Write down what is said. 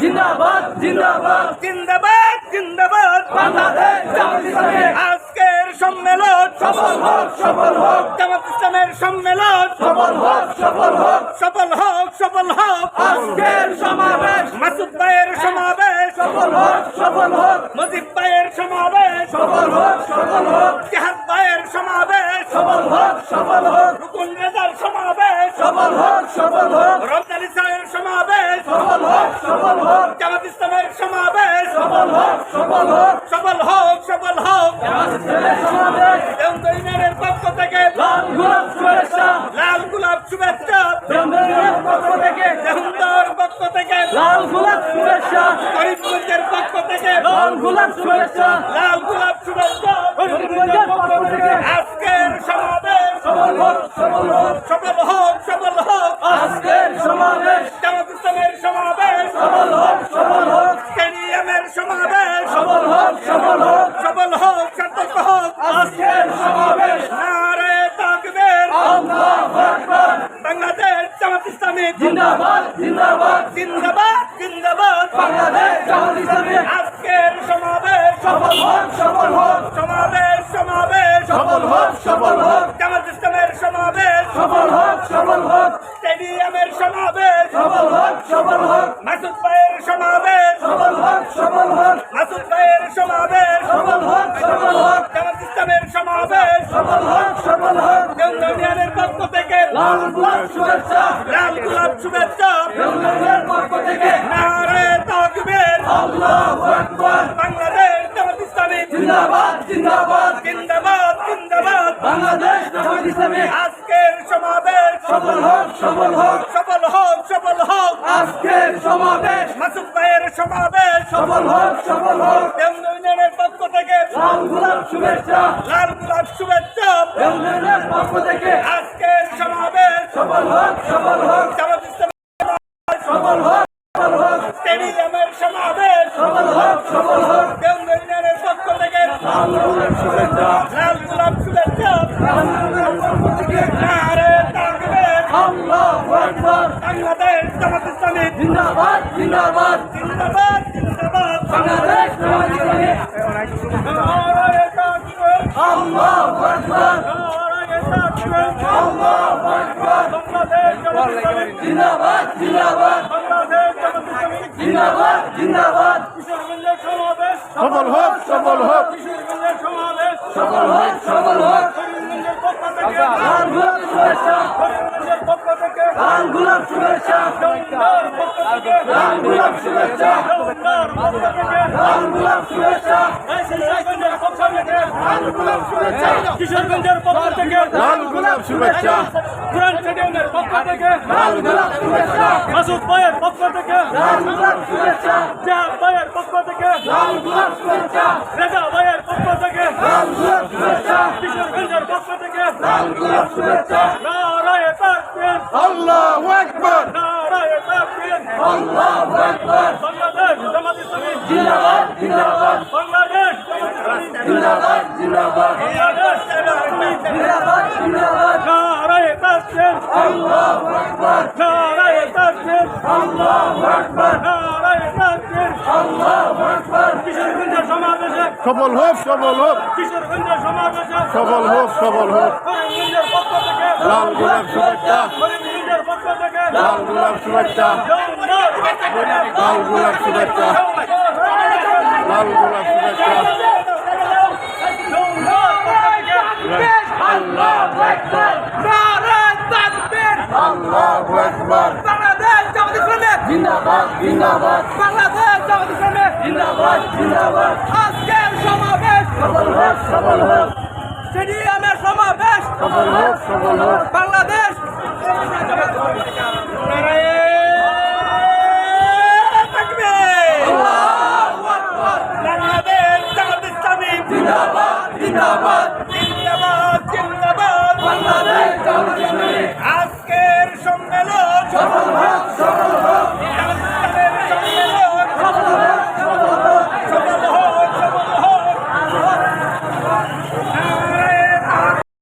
জিন্দাবাদ জিন্দাবাদ। জিন্দাবাদ জিন্দাবাদ। বাংলাদেশ আজকের সম্মেলন সফল হোক সফল হোক। জামাত ইসলামের সম্মেলন সফল হোক সফল হোক। সফল হোক সফল হোক। আজকের সমাবেশ, মাসুদ ভাইয়ের সমাবেশ সফল হোক সফল হোক। মজিদ ভাইয়ের সমাবেশ সফল হোক সফল হোক। জাহাদ ভাইয়ের সমাবেশ সফল হোক সফল হোক। রুকুল রেজার সমাবেশ সফল হোক সফল হোক। রমজান ইসলামের সমাবেশ সফল হোক সফল হোক। জামাত ইসলামের সমাবেশ। সফল হোক সফল হোক। সফল হোক সফল হোক। সমাবেশ। ইউনিয়নের পক্ষ থেকে লাল গোলাপ শুভেচ্ছা। লাল গোলাপ শুভেচ্ছা। চন্দনের পক্ষ থেকে দেহন্দর পক্ষ থেকে লাল গোলাপ শুভেচ্ছা। করিমগঞ্জের পক্ষ থেকে লাল গোলাপ শুভেচ্ছা। লাল গোলাপ শুভেচ্ছা। করিমগঞ্জের পক্ষ থেকে আজকের সমাবেশ। সফল হোক সফল হোক। সফল হোক সফল হোক আজকের সমাবেশ জামাত ইসলামের সমাবেশ সফল হোক সফল হোক স্টেডিয়ামের সমাবেশ সফল হোক সফল হোক সফল হোক সার্থক হোক আজকের সমাবেশ নারে তাকবীর আল্লাহু আকবার বাংলাদেশ জামাত ইসলামী জিন্দাবাদ জিন্দাবাদ জিন্দাবাদ। বাংলাদেশ জামাত ইসলামী আজকের সমাবেশ সফল হোক সফল হোক। সমাবেশ সমাবেশ। সফল হোক সফল হোক। জামাত ইসলামের সমাবেশ সফল হোক সফল হোক। স্টেডিয়ামের সমাবেশ সফল হোক সফল হোক মাসুদ ভাইয়ের সমাবেশ সফল হোক সফল হোক মাসুদ ভাইয়ের সমাবেশ সফল হোক সফল হোক জামাত ইসলামের সমাবেশ সফল হোক সফল হোক দেওন্দা ইউনিয়নের পক্ষ থেকে লাল গোলাপ শুভেচ্ছা। লাল গোলাপ শুভেচ্ছা। চন্দনের পক্ষ থেকে নারে তাকবীর। আল্লাহু আকবার। বাংলাদেশ জামাত ইসলামী জিন্দাবাদ জিন্দাবাদ। জিন্দাবাদ জিন্দাবাদ। বাংলাদেশ জামাত ইসলামী। আজকের সমাবেশ। সফল হোক সফল হোক। সফল হোক সফল হোক। আজকের সমাবেশ। মাসুদ ভাইয়ের সমাবেশ। সফল হোক সফল হোক। ইউনিয়নের পক্ষ থেকে লাল গোলাপ শুভেচ্ছা। লাল গোলাপ শুভেচ্ছা। চন্দনের পক্ষ থেকে আজকের সমাবেশ সফল হোক সফল হোক জামাত ইসলামী সফল হোক সফল হোক স্টেডিয়ামের সমাবেশ সফল হোক সফল হোক দেওন্দা ইউনিয়নের পক্ষ থেকে লাল গোলাপ শুভেচ্ছা বাংলাদেশ জামাত ইসলামী জিন্দাবাদ জিন্দাবাদ জিন্দাবাদ। সফল হোক সফল হোক। সফল হোক সফল হোক। শুভেচ্ছা কিশোরগঞ্জের পক্ষ থেকে লাল শুভেচ্ছা। পুরান স্টেডিয়ামের পক্ষ থেকে মাসুদ ভাইয়ের পক্ষ থেকে লাল গোলাপ শুভেচ্ছা জাহাদ ভাইয়ের পক্ষ থেকে লাল গোলাপ শুভেচ্ছা রেজা ভাইয়ের পক্ষ থেকে কিশোরগঞ্জের পক্ষ থেকে লাল গোলাপ শুভেচ্ছা নারায় তাকবীর আল্লাহু আকবার। নারায় তাকবীর আল্লাহু আকবার বাংলাদেশ জামাত ইসলামী জিন্দাবাদ জিন্দাবাদ বাংলাদেশ জামাত ইসলামী জিন্দাবাদ জিন্দাবাদ বাংলাদেশ জামাত ইসলামী জিন্দাবাদ জিন্দাবাদ নারায় তাকবীর আল্লাহু আকবার নারায় তাকবীর আল্লাহু আকবার নারায় তাকবীর আল্লাহু আকবার কিশোরগঞ্জের সমাবেশে সফল হোক সফল হোক কিশোরগঞ্জের সমাবেশে সফল হোক সফল হোক করিমগঞ্জের পক্ষ থেকে লাল গোলাপ শুভেচ্ছা করিমগঞ্জের পক্ষ থেকে লাল গোলাপ শুভেচ্ছা দেওন্দার পক্ষ থেকে লাল গোলাপ শুভেচ্ছা লাল গোলাপ শুভেচ্ছা আল্লাহু আকবার আল্লাহু সফল হোক সফল হোক। স্টেডিয়ামে সমাবেশ সফল হোক সফল হোক। বাংলাদেশ। জিন্দাবাদ জিন্দাবাদ।